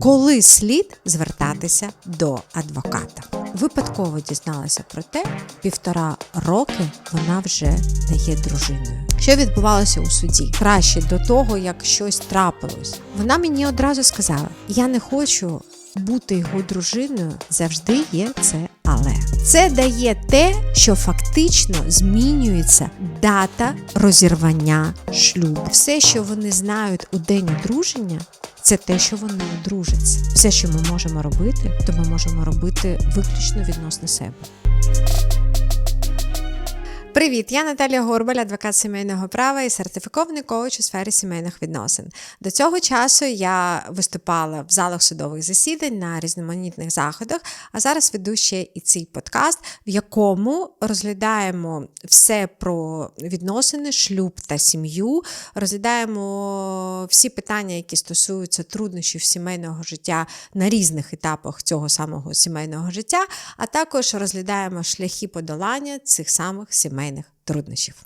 Коли слід звертатися до адвоката? Випадково дізналася про те, півтора роки вона вже не є дружиною. Що відбувалося у суді? Краще до того, як щось трапилось. Вона мені одразу сказала: я не хочу бути його дружиною, завжди є це але. Це дає те, що фактично змінюється дата розірвання шлюбу. Все, що вони знають у день одруження, це те, що вони одружаться. Все, що ми можемо робити, то ми можемо робити виключно відносно себе. Привіт, я Наталія Горбаль, адвокат сімейного права і сертифікований коуч у сфері сімейних відносин. До цього часу я виступала в залах судових засідань на різноманітних заходах, а зараз веду ще і цей подкаст, в якому розглядаємо все про відносини, шлюб та сім'ю, розглядаємо всі питання, які стосуються труднощів сімейного життя на різних етапах цього самого сімейного життя, а також розглядаємо шляхи подолання цих самих сімейних труднощів.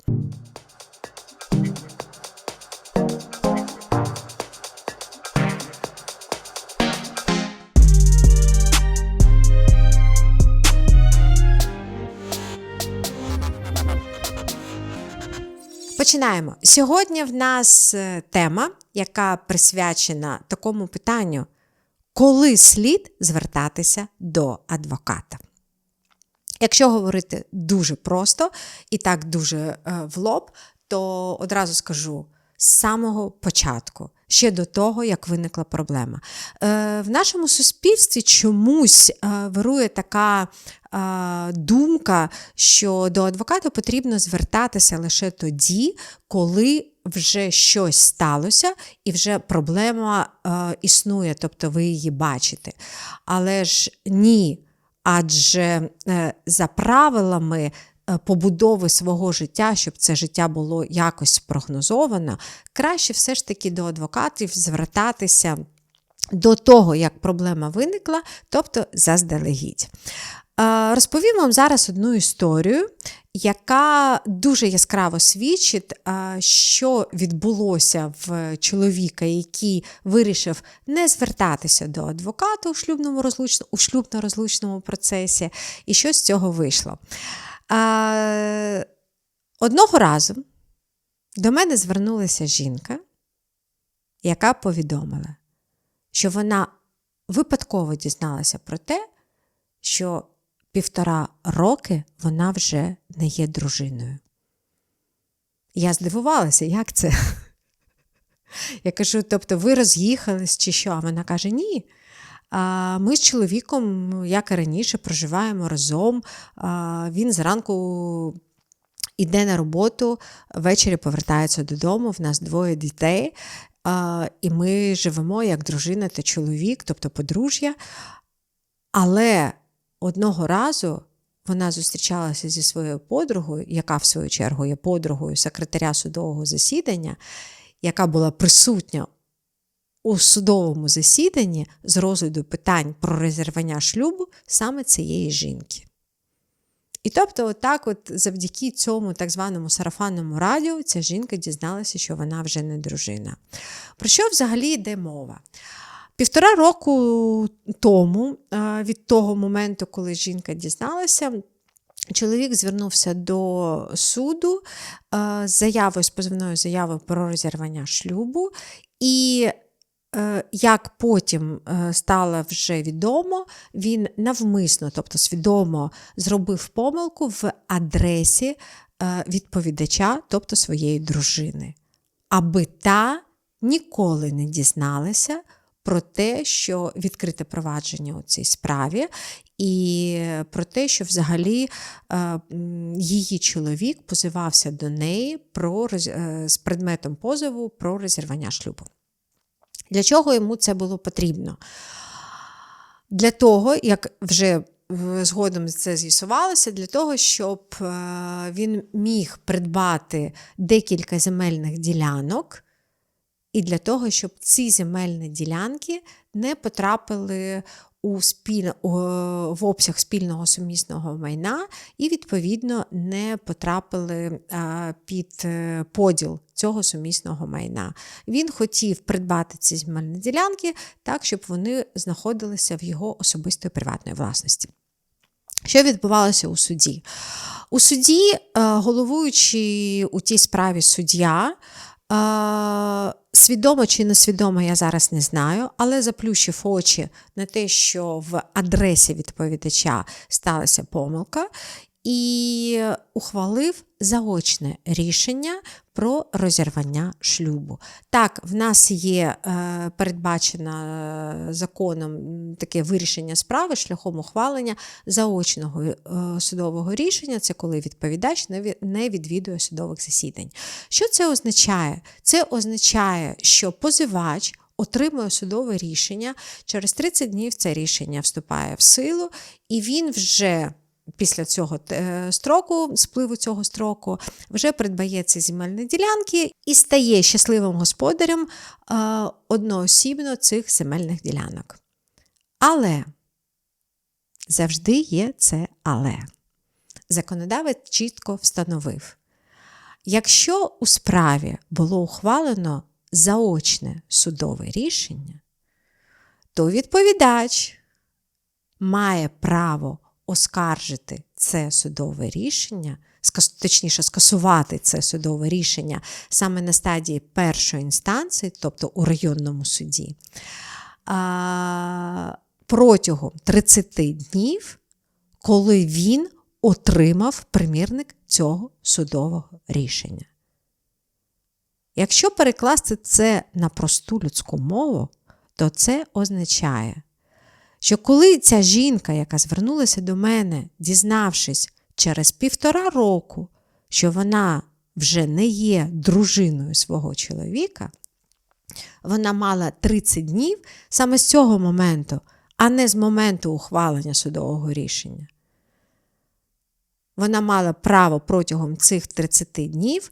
Починаємо. Сьогодні в нас е, тема, яка присвячена такому питанню, коли слід звертатися до адвоката. Якщо говорити дуже просто і так дуже е, в лоб, то одразу скажу з самого початку, ще до того, як виникла проблема. Е, В нашому суспільстві чомусь е, вирує така е, думка, що до адвоката потрібно звертатися лише тоді, коли вже щось сталося, і вже проблема е, існує, тобто ви її бачите. Але ж ні. Адже е, за правилами е, побудови свого життя, щоб це життя було якось спрогнозовано, краще все ж таки до адвокатів звертатися до того, як проблема виникла, тобто заздалегідь. Е, розповім вам зараз одну історію, яка дуже яскраво свідчить, що відбулося в чоловіка, який вирішив не звертатися до адвоката у шлюбному розлучному, у шлюбно-розлучному процесі, і що з цього вийшло. Одного разу до мене звернулася жінка, яка повідомила, що вона випадково дізналася про те, що півтора роки вона вже не є дружиною. Я здивувалася, як це? Я кажу: тобто, ви роз'їхались чи що? А вона каже: ні. Ми з чоловіком, як і раніше, проживаємо разом. Він зранку йде на роботу, ввечері повертається додому. В нас двоє дітей, і ми живемо як дружина та чоловік, тобто подружжя. Але Одного разу вона зустрічалася зі своєю подругою, яка, в свою чергу, є подругою секретаря судового засідання, яка була присутня у судовому засіданні з розгляду питань про резервання шлюбу саме цієї жінки. І тобто, отак, от завдяки цьому так званому сарафанному радіо, ця жінка дізналася, що вона вже не дружина. Про що взагалі йде мова? Півтора року тому, від того моменту, коли жінка дізналася, чоловік звернувся до суду з заявою, з позивною заявою про розірвання шлюбу. І е, як потім е, стало вже відомо, він навмисно, тобто свідомо зробив помилку в адресі е, відповідача, тобто своєї дружини, аби та ніколи не дізналася про те, що відкрите провадження у цій справі, і про те, що взагалі е, її чоловік позивався до неї про, е, з предметом позову про розірвання шлюбу. Для чого йому це було потрібно? Для того, як вже згодом це з'ясувалося, для того, щоб е, він міг придбати декілька земельних ділянок і для того, щоб ці земельні ділянки не потрапили у спіль... в обсяг спільного сумісного майна і, відповідно, не потрапили під е, поділ цього сумісного майна. Він хотів придбати ці земельні ділянки так, щоб вони знаходилися в його особистої приватної власності. Що відбувалося у суді? У суді, е, головуючи у тій справі суддя, Свідомо чи несвідомо, я зараз не знаю, але заплющив очі на те, що в адресі відповідача сталася помилка, і ухвалив заочне рішення про розірвання шлюбу. Так, в нас є е, передбачено е, законом таке вирішення справи шляхом ухвалення заочного е, судового рішення, це коли відповідач не відвідує судових засідань. Що це означає? Це означає, що позивач. Отримує судове рішення, через 30 днів це рішення вступає в силу, і він вже після цього е, строку, спливу цього строку, вже придбає ці земельні ділянки і стає щасливим господарем е, одноосібно цих земельних ділянок. Але завжди є це але. Законодавець чітко встановив. Якщо у справі було ухвалено заочне судове рішення, то відповідач має право оскаржити це судове рішення, точніше, скасувати це судове рішення саме на стадії першої інстанції, тобто у районному суді, протягом 30 днів, коли він отримав примірник цього судового рішення. Якщо перекласти це на просту людську мову, то це означає, що коли ця жінка, яка звернулася до мене, дізнавшись через півтора року, що вона вже не є дружиною свого чоловіка, вона мала 30 днів саме з цього моменту, а не з моменту ухвалення судового рішення. Вона мала право протягом цих 30 днів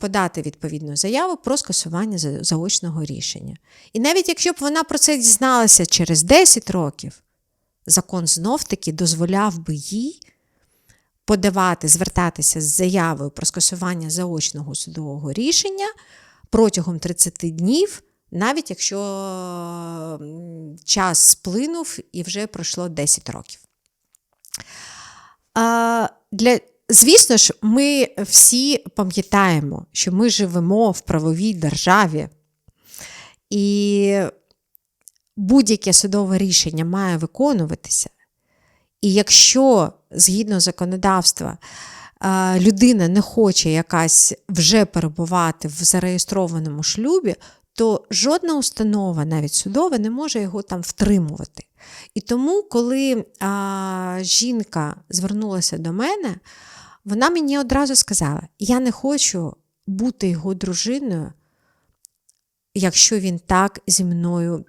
подати відповідну заяву про скасування заочного рішення. І навіть якщо б вона про це дізналася через 10 років, закон знов-таки дозволяв би їй подавати, звертатися з заявою про скасування заочного судового рішення протягом 30 днів, навіть якщо час сплинув і вже пройшло 10 років. Для Звісно ж, ми всі пам'ятаємо, що ми живемо в правовій державі, і будь-яке судове рішення має виконуватися. І якщо згідно законодавства людина не хоче якась вже перебувати в зареєстрованому шлюбі, то жодна установа, навіть судова, не може його там втримувати. І тому, коли а, жінка звернулася до мене, вона мені одразу сказала: я не хочу бути його дружиною, якщо він так зі мною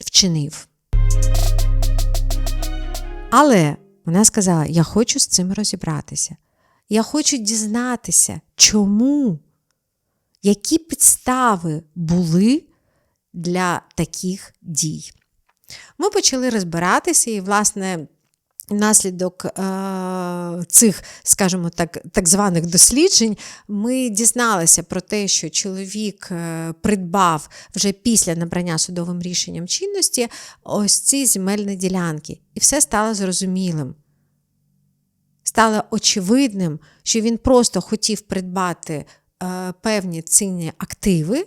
вчинив. Але вона сказала: я хочу з цим розібратися. Я хочу дізнатися, чому, які підстави були для таких дій. Ми почали розбиратися, і, власне, Внаслідок е, цих, скажімо так, так званих досліджень, ми дізналися про те, що чоловік е, придбав вже після набрання судовим рішенням чинності ось ці земельні ділянки. І все стало зрозумілим. Стало очевидним, що він просто хотів придбати е, певні цінні активи,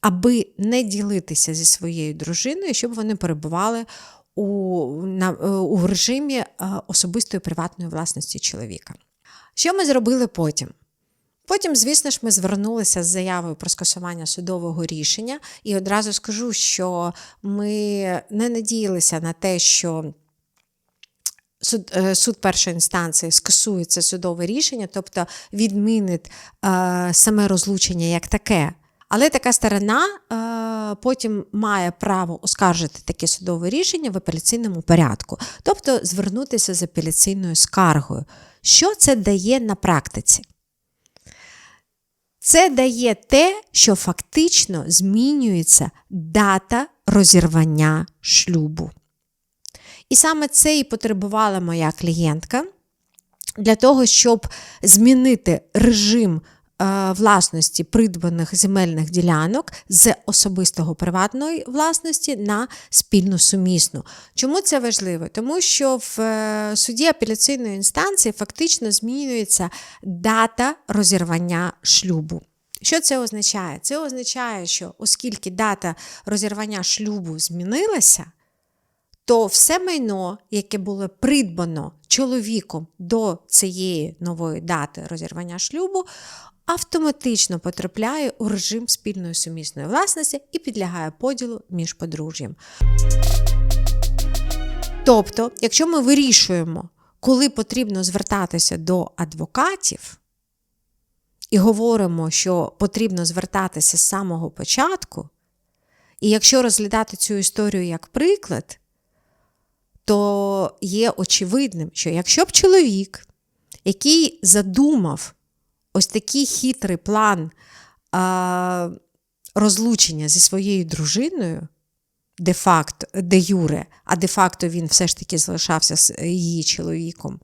аби не ділитися зі своєю дружиною, щоб вони перебували у, на, е, у режимі е, особистої приватної власності чоловіка. Що ми зробили потім? Потім, звісно ж, ми звернулися з заявою про скасування судового рішення, і одразу скажу, що ми не надіялися на те, що суд е, суд першої інстанції скасує це судове рішення, тобто відмінить е, саме розлучення як таке. Але така сторона е, потім має право оскаржити таке судове рішення в апеляційному порядку, тобто звернутися з апеляційною скаргою. Що це дає на практиці? Це дає те, що фактично змінюється дата розірвання шлюбу. І саме це і потребувала моя клієнтка для того, щоб змінити режим власності придбаних земельних ділянок з особистого приватної власності на спільну сумісну. Чому це важливо? Тому що в е, суді апеляційної інстанції фактично змінюється дата розірвання шлюбу. Що це означає? Це означає, що оскільки дата розірвання шлюбу змінилася, то все майно, яке було придбано чоловіком до цієї нової дати розірвання шлюбу, автоматично потрапляє у режим спільної сумісної власності і підлягає поділу між подружжям. Тобто, якщо ми вирішуємо, коли потрібно звертатися до адвокатів, і говоримо, що потрібно звертатися з самого початку, і якщо розглядати цю історію як приклад, то є очевидним, що якщо б чоловік, який задумав ось такий хитрий план а, розлучення зі своєю дружиною, де-факто, де Юре, а де-факто він все ж таки залишався з її чоловіком,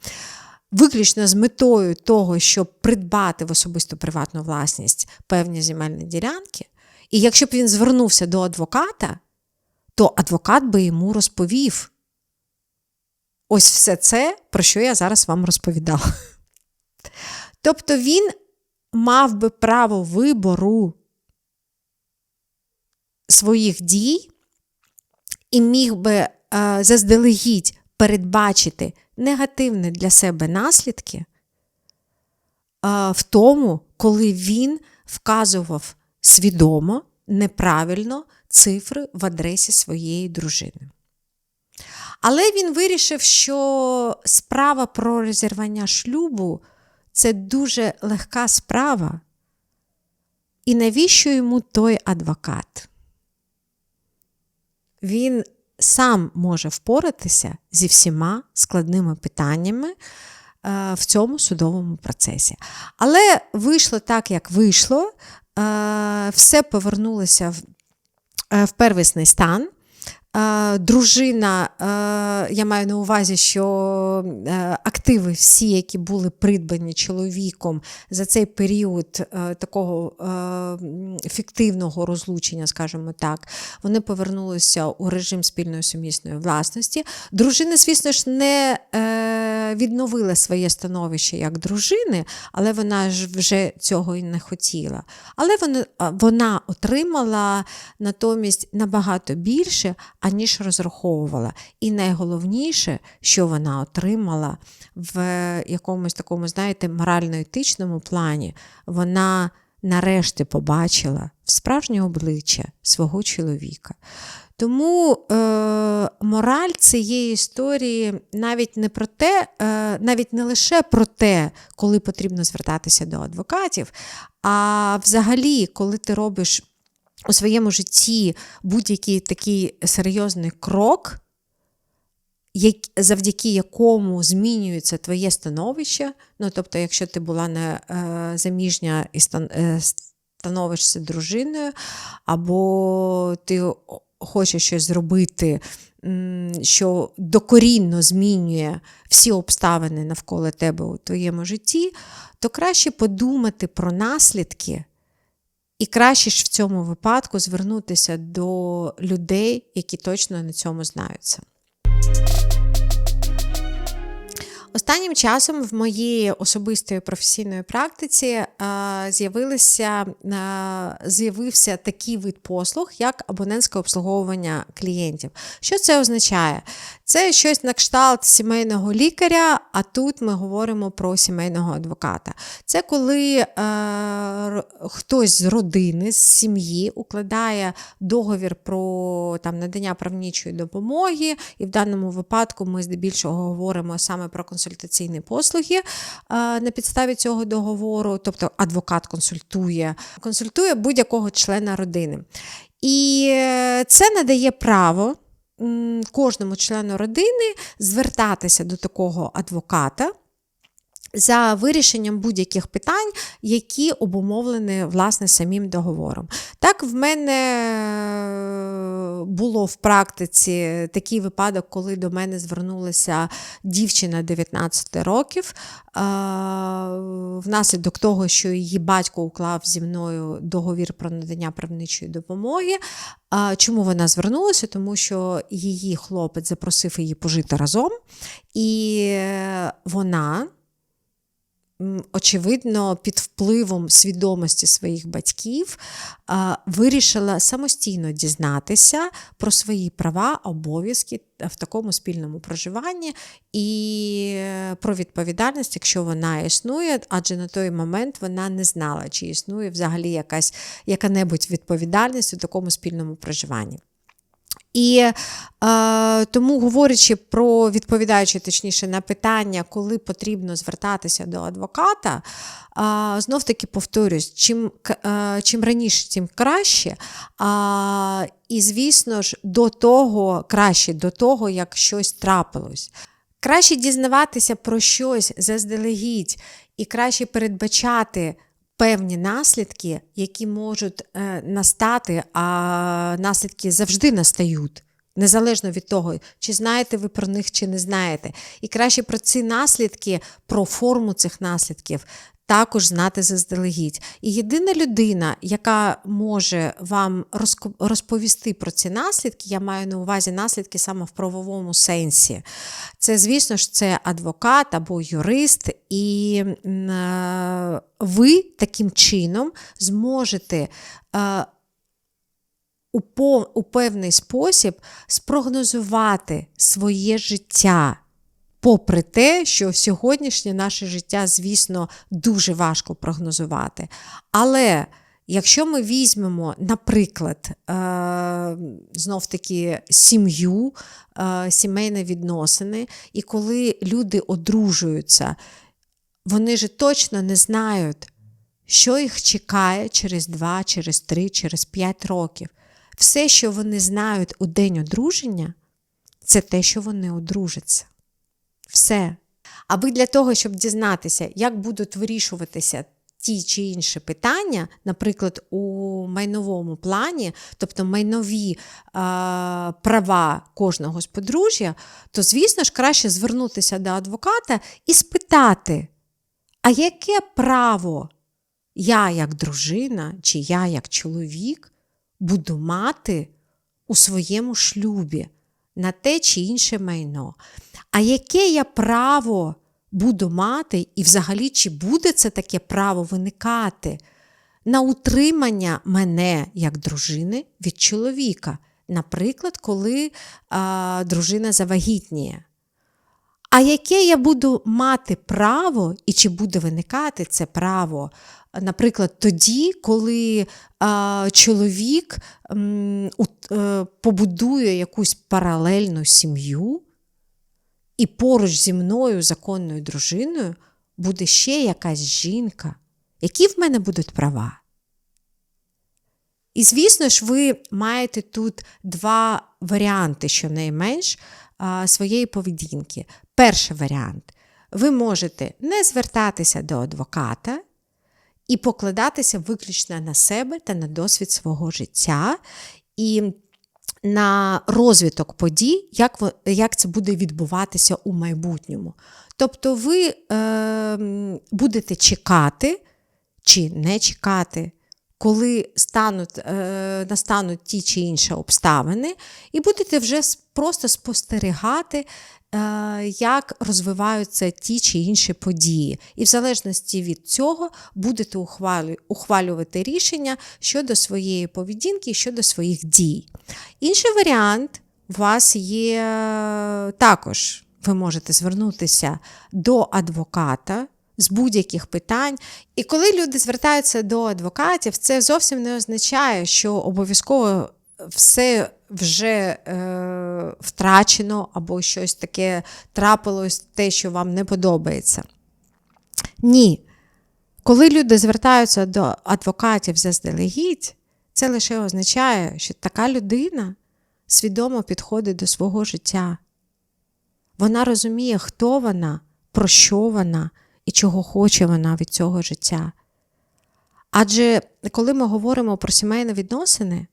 виключно з метою того, щоб придбати в особисту приватну власність певні земельні ділянки, і якщо б він звернувся до адвоката, то адвокат би йому розповів. Ось все це, про що я зараз вам розповідала. Тобто він мав би право вибору своїх дій і міг би е, заздалегідь передбачити негативні для себе наслідки е, в тому, коли він вказував свідомо, неправильно цифри в адресі своєї дружини. Але він вирішив, що справа про розірвання шлюбу це дуже легка справа. І навіщо йому той адвокат? Він сам може впоратися зі всіма складними питаннями е, в цьому судовому процесі. Але вийшло так, як вийшло, е, все повернулося е, в первісний стан. Дружина, я маю на увазі, що активи, всі, які були придбані чоловіком за цей період такого фіктивного розлучення, скажімо так, вони повернулися у режим спільної сумісної власності. Дружина, звісно ж, не е, відновила своє становище як дружини, але вона ж вже цього і не хотіла. Але вона, вона отримала натомість набагато більше аніж розраховувала. І найголовніше, що вона отримала в якомусь такому, знаєте, морально-етичному плані, вона нарешті побачила в справжнє обличчя свого чоловіка. Тому е, мораль цієї історії навіть не про те, е, навіть не лише про те, коли потрібно звертатися до адвокатів, а взагалі, коли ти робиш у своєму житті будь-який такий серйозний крок, завдяки якому змінюється твоє становище. Ну, тобто, якщо ти була не е, заміжня і е, становишся дружиною, або ти хочеш щось зробити, що докорінно змінює всі обставини навколо тебе у твоєму житті, то краще подумати про наслідки. І краще ж в цьому випадку звернутися до людей, які точно на цьому знаються. Останнім часом в моїй особистої професійної практиці е, з'явилися, е, з'явився такий вид послуг, як абонентське обслуговування клієнтів. Що це означає? Це щось на кшталт сімейного лікаря, а тут ми говоримо про сімейного адвоката. Це коли е, хтось з родини, з сім'ї укладає договір про там, надання правнічої допомоги, і в даному випадку ми здебільшого говоримо саме про консультаційні послуги е, на підставі цього договору, тобто адвокат консультує, консультує будь-якого члена родини. І е, це надає право кожному члену родини звертатися до такого адвоката за вирішенням будь-яких питань, які обумовлені власне самим договором. Так, в мене е, було в практиці такий випадок, коли до мене звернулася дівчина 19 років, е, внаслідок того, що її батько уклав зі мною договір про надання правничої допомоги. Чому вона звернулася? Тому що її хлопець запросив її пожити разом, і вона очевидно, під впливом свідомості своїх батьків вирішила самостійно дізнатися про свої права, обов'язки в такому спільному проживанні і е, про відповідальність, якщо вона існує, адже на той момент вона не знала, чи існує взагалі якась яка-небудь відповідальність у такому спільному проживанні. І е, тому, говорячи про відповідаючи точніше на питання, коли потрібно звертатися до адвоката, е, знов таки повторюсь, чим е, чим раніше, тим краще. Е, і, звісно ж, до того краще до того, як щось трапилось. Краще дізнаватися про щось заздалегідь і краще передбачати певні наслідки, які можуть е, настати, а наслідки завжди настають. Незалежно від того, чи знаєте ви про них, чи не знаєте. І краще про ці наслідки, про форму цих наслідків також знати заздалегідь. І єдина людина, яка може вам розповісти про ці наслідки, я маю на увазі наслідки саме в правовому сенсі. Це, звісно ж, це адвокат або юрист, і е, ви таким чином зможете. Е, у певний спосіб спрогнозувати своє життя попри те, що сьогоднішнє наше життя, звісно, дуже важко прогнозувати. Але якщо ми візьмемо, наприклад, е, знов таки сім'ю, е, сімейні відносини, і коли люди одружуються, вони ж точно не знають, що їх чекає через 2, через 3, через 5 років. Все, що вони знають у день одруження, це те, що вони одружаться. Все. Аби для того, щоб дізнатися, як будуть вирішуватися ті чи інші питання, наприклад, у майновому плані, тобто майнові е, права кожного з подружжя, то, звісно ж, краще звернутися до адвоката і спитати, а яке право я, як дружина, чи я, як чоловік, буду мати у своєму шлюбі на те чи інше майно? а яке я право буду мати, і взагалі, чи буде це таке право виникати на утримання мене як дружини від чоловіка? Наприклад, коли а, дружина завагітніє. А яке я буду мати право, і чи буде виникати це право, наприклад, тоді, коли а, чоловік м, у, е, побудує якусь паралельну сім'ю, і поруч зі мною, законною дружиною, буде ще якась жінка, які в мене будуть права. І, звісно ж, ви маєте тут два варіанти, щонайменш, своєї поведінки. Перший варіант ви можете не звертатися до адвоката і покладатися виключно на себе та на досвід свого життя. І на розвиток подій, як як це буде відбуватися у майбутньому. Тобто ви е, будете чекати чи не чекати, коли стануть, е, настануть ті чи інші обставини, і будете вже просто спостерігати як розвиваються ті чи інші події. І в залежності від цього будете ухвалювати рішення щодо своєї поведінки, щодо своїх дій. Інший варіант у вас є також. Ви можете звернутися до адвоката з будь-яких питань. І коли люди звертаються до адвокатів, це зовсім не означає, що обов'язково все вже е, втрачено або щось таке трапилось, те, що вам не подобається. Ні. Коли люди звертаються до адвокатів заздалегідь, це лише означає, що така людина свідомо підходить до свого життя. Вона розуміє, хто вона, про що вона і чого хоче вона від цього життя. Адже коли ми говоримо про сімейні відносини,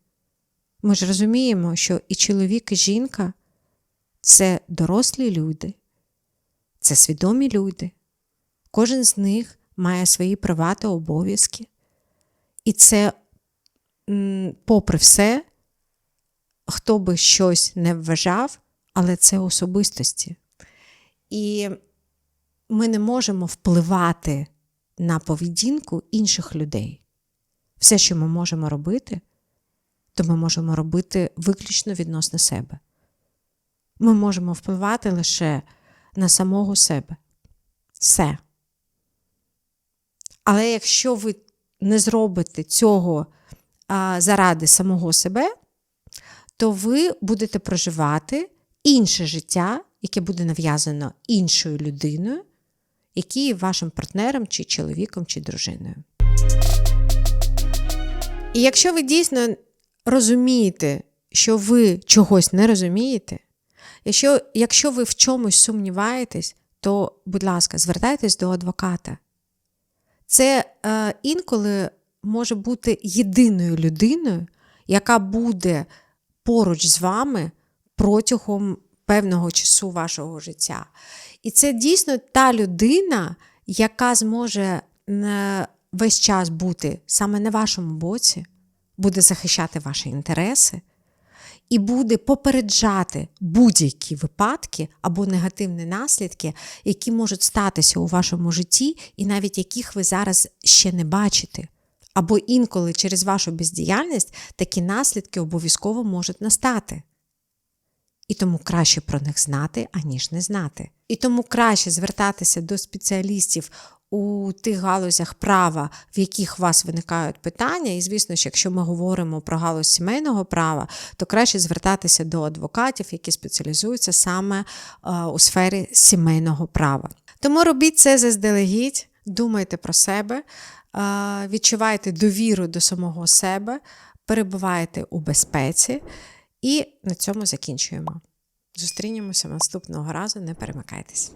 ми ж розуміємо, що і чоловік, і жінка це дорослі люди, це свідомі люди. Кожен з них має свої права та обов'язки. І це, попри все, хто би щось не вважав, але це особистості. І ми не можемо впливати на поведінку інших людей. Все, що ми можемо робити, то ми можемо робити виключно відносно себе. Ми можемо впливати лише на самого себе. Все. Але якщо ви не зробите цього а, заради самого себе, то ви будете проживати інше життя, яке буде нав'язано іншою людиною, який є вашим партнером, чи чоловіком, чи дружиною. І якщо ви дійсно розумієте, що ви чогось не розумієте, якщо, якщо ви в чомусь сумніваєтесь, то, будь ласка, звертайтесь до адвоката. Це е, інколи може бути єдиною людиною, яка буде поруч з вами протягом певного часу вашого життя. І це дійсно та людина, яка зможе е, весь час бути саме на вашому боці, буде захищати ваші інтереси і буде попереджати будь-які випадки або негативні наслідки, які можуть статися у вашому житті, і навіть яких ви зараз ще не бачите. Або інколи через вашу бездіяльність такі наслідки обов'язково можуть настати. І тому краще про них знати, аніж не знати. І тому краще звертатися до спеціалістів у тих галузях права, в яких у вас виникають питання. І, звісно ж, якщо ми говоримо про галузь сімейного права, то краще звертатися до адвокатів, які спеціалізуються саме е, у сфері сімейного права. Тому робіть це заздалегідь, думайте про себе, е, відчувайте довіру до самого себе, перебувайте у безпеці. І на цьому закінчуємо. Зустрінемося наступного разу. Не перемикайтесь.